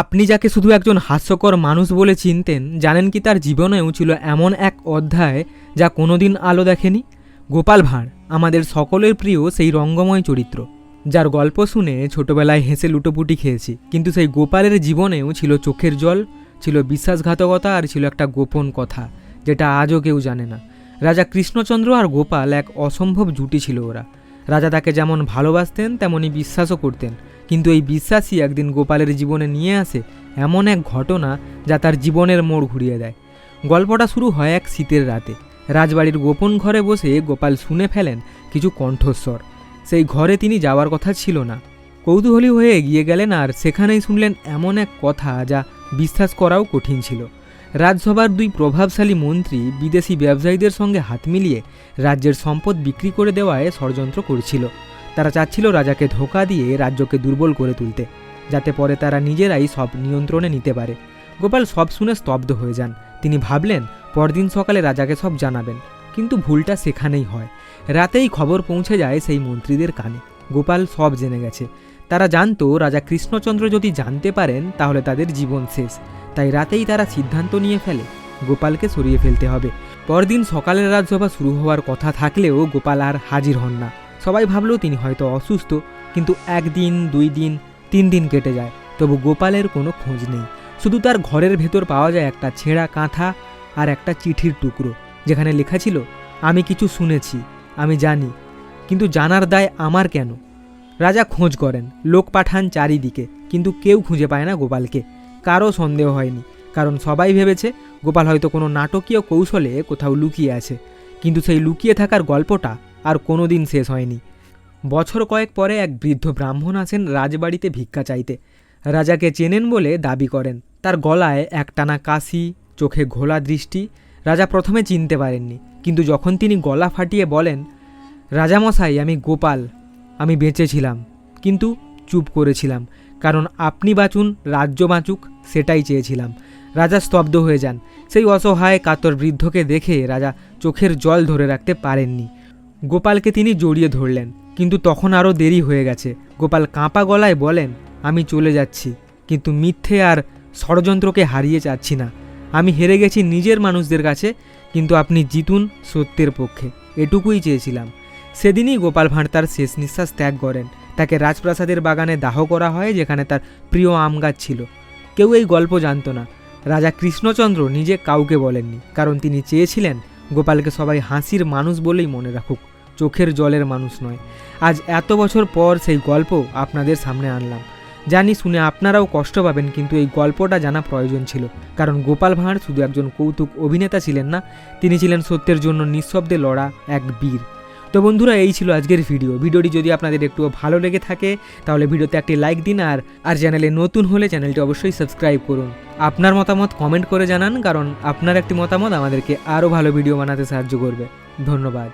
আপনি যাকে শুধু একজন হাস্যকর মানুষ বলে চিনতেন, জানেন কি তার জীবনেও ছিল এমন এক অধ্যায় যা কোনোদিন আলো দেখেনি? গোপাল ভাঁড়, আমাদের সকলের প্রিয় সেই রঙ্গময় চরিত্র, যার গল্প শুনে ছোটবেলায় হেসে লুটোপুটি খেয়েছি। কিন্তু সেই গোপালের জীবনেও ছিল চোখের জল, ছিল বিশ্বাসঘাতকতা আর ছিল একটা গোপন কথা, যেটা আজও কেউ জানে না। রাজা কৃষ্ণচন্দ্র আর গোপাল এক অসম্ভব জুটি ছিল ওরা। রাজা তাকে যেমন ভালোবাসতেন তেমনই বিশ্বাসও করতেন। কিন্তু এই বিশ্বাসই একদিন গোপালের জীবনে নিয়ে আসে এমন এক ঘটনা যা তার জীবনের মোড় ঘুরিয়ে দেয়। গল্পটা শুরু হয় এক শীতের রাতে। রাজবাড়ির গোপন ঘরে বসে গোপাল শুনে ফেলেন কিছু কণ্ঠস্বর। সেই ঘরে তিনি যাওয়ার কথা ছিল না। কৌতূহলী হয়ে এগিয়ে গেলেন আর সেখানেই শুনলেন এমন এক কথা যা বিশ্বাস করাও কঠিন ছিল। রাজসভার দুই প্রভাবশালী মন্ত্রী বিদেশি ব্যবসায়ীদের সঙ্গে হাত মিলিয়ে রাজ্যের সম্পদ বিক্রি করে দেওয়ায় ষড়যন্ত্র করছিল। তারা চাচ্ছিল রাজাকে ধোকা দিয়ে রাজ্যকে দুর্বল করে তুলতে, যাতে পরে তারা নিজেরাই সব নিয়ন্ত্রণে নিতে পারে। গোপাল সব শুনে স্তব্ধ হয়ে যান। তিনি ভাবলেন, পরদিন সকালে রাজাকে সব জানাবেন, কিন্তু ভুলটা সেখানেই হয়। রাতেই খবর পৌঁছে যায় সেই মন্ত্রীদের কানে। গোপাল সব জেনে গেছে। তারা জানতো, রাজা কৃষ্ণচন্দ্র যদি জানতে পারেন, তাহলে তাদের জীবন শেষ। তাই রাতেই তারা সিদ্ধান্ত নিয়ে ফেলে। গোপালকে সরিয়ে ফেলতে হবে। পরদিন সকালের রাজসভা শুরু হওয়ার কথা থাকলেও গোপাল আর হাজির হন না। সবাই ভাবলো তিনি হয়তো অসুস্থ, কিন্তু একদিন, দুই দিন, তিন দিন কেটে যায়। তবু গোপালের কোনো খোঁজ নেই। শুধু তার ঘরের ভেতর পাওয়া যায় একটা ছেঁড়া কাঁথা আর একটা চিঠির টুকরো, যেখানে লেখা ছিল, আমি কিছু শুনেছি, আমি জানি, কিন্তু জানার দায় আমার কেন? রাজা খোঁজ করেন, লোক পাঠান চারিদিকে, কিন্তু কেউ খুঁজে পায় না গোপালকে। কারও সন্দেহ হয়নি, কারণ সবাই ভেবেছে গোপাল হয়তো কোনো নাটকীয় কৌশলে কোথাও লুকিয়ে আছে। কিন্তু সেই লুকিয়ে থাকার গল্পটা আর কোনো দিন শেষ হয়নি। বছর কয়েক পরে এক বৃদ্ধ ব্রাহ্মণ আসেন রাজবাড়িতে ভিক্ষা চাইতে। রাজাকে চেনেন বলে দাবি করেন। তার গলায় একটানা কাশি, চোখে ঘোলা দৃষ্টি, রাজা প্রথমে চিনতে পারেননি। কিন্তু যখন তিনি গলা ফাটিয়ে বলেন, রাজামশাই, আমি গোপাল, আমি বেঁচেছিলাম কিন্তু চুপ করেছিলাম কারণ আপনি বাঁচুন, রাজ্য বাঁচুক, সেটাই চেয়েছিলাম। রাজা স্তব্ধ হয়ে যান। সেই অসহায় কাতর বৃদ্ধকে দেখে রাজা চোখের জল ধরে রাখতে পারেননি। গোপালকে তিনি জড়িয়ে ধরলেন, কিন্তু তখন আরও দেরি হয়ে গেছে। গোপাল কাঁপা গলায় বলেন, আমি চলে যাচ্ছি, কিন্তু মিথ্যে আর ষড়যন্ত্রকে হারিয়ে যাচ্ছি না। আমি হেরে গেছি নিজের মানুষদের কাছে, কিন্তু আপনি জিতুন সত্যের পক্ষে। এটুকুই চেয়েছিলাম। সেদিনই গোপাল ভাঁড় তার শেষ নিঃশ্বাস ত্যাগ করেন। তাকে রাজপ্রাসাদের বাগানে দাহ করা হয়, যেখানে তার প্রিয় আম গাছ ছিল। কেউ এই গল্প জানতো না। রাজা কৃষ্ণচন্দ্র নিজে কাউকে বলেননি, কারণ তিনি চেয়েছিলেন গোপালকে সবাই হাসির মানুষ বলেই মনে রাখুক, চোখের জলের মানুষ নয়। আজ এত বছর পর সেই গল্প আপনাদের সামনে আনলাম। জানি শুনে আপনারাও কষ্ট পাবেন, কিন্তু এই গল্পটা জানা প্রয়োজন ছিল, কারণ গোপাল ভাঁড় শুধু একজন কৌতুক অভিনেতা ছিলেন না, তিনি ছিলেন সত্যের জন্য নিঃশব্দে লড়া এক বীর। তো বন্ধুরা, এই ছিল আজকের ভিডিও। ভিডিওটি যদি আপনাদের একটু ভালো লেগে থাকে, তাহলে ভিডিওতে একটি লাইক দিন আর আর চ্যানেলে নতুন হলে চ্যানেলটি অবশ্যই সাবস্ক্রাইব করুন। আপনার মতামত কমেন্ট করে জানান, কারণ আপনার একটি মতামত আমাদেরকে আরও ভালো ভিডিও বানাতে সাহায্য করবে। ধন্যবাদ।